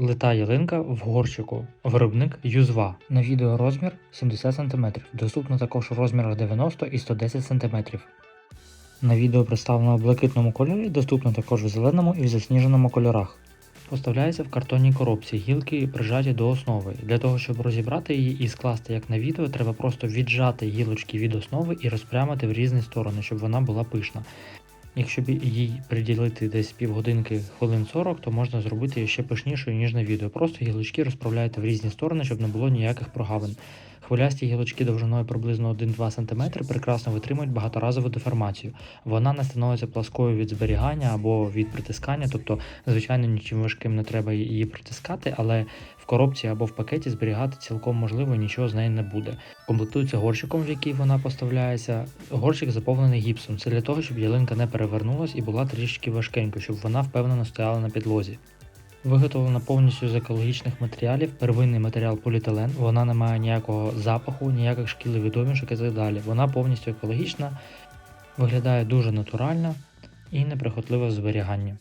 Лита ялинка в горщику. Виробник Юзва. На відео розмір 70 см. Доступно також у розмірах 90 і 110 см. На відео представлено в блакитному кольорі, доступно також в зеленому і в засніженому кольорах. Поставляється в картонній коробці, гілки прижаті до основи. Для того, щоб розібрати її і скласти як на відео, треба просто віджати гілочки від основи і розпрямити в різні сторони, щоб вона була пишна. Якщо б їй приділити десь півгодинки хвилин 40, то можна зробити її ще пишнішою, ніж на відео. Просто гілочки розправляєте в різні сторони, щоб не було ніяких прогавин. Хвилясті гілочки довжиною приблизно 1-2 см прекрасно витримують багаторазову деформацію. Вона не становиться пласкою від зберігання або від притискання, тобто, звичайно, нічим важким не треба її притискати, але в коробці або в пакеті зберігати цілком можливо нічого з неї не буде. Комплектується горщиком, в який вона поставляється. Горщик заповнений гіпсом. Це для того, щоб ялинка не перевернулась і була трішки важкенькою, щоб вона впевнено стояла на підлозі. Виготовлена повністю з екологічних матеріалів, первинний матеріал поліетилен, вона не має ніякого запаху, ніяких шкідливих відомішок і так далі. Вона повністю екологічна, виглядає дуже натурально і неприхотлива в зберіганні.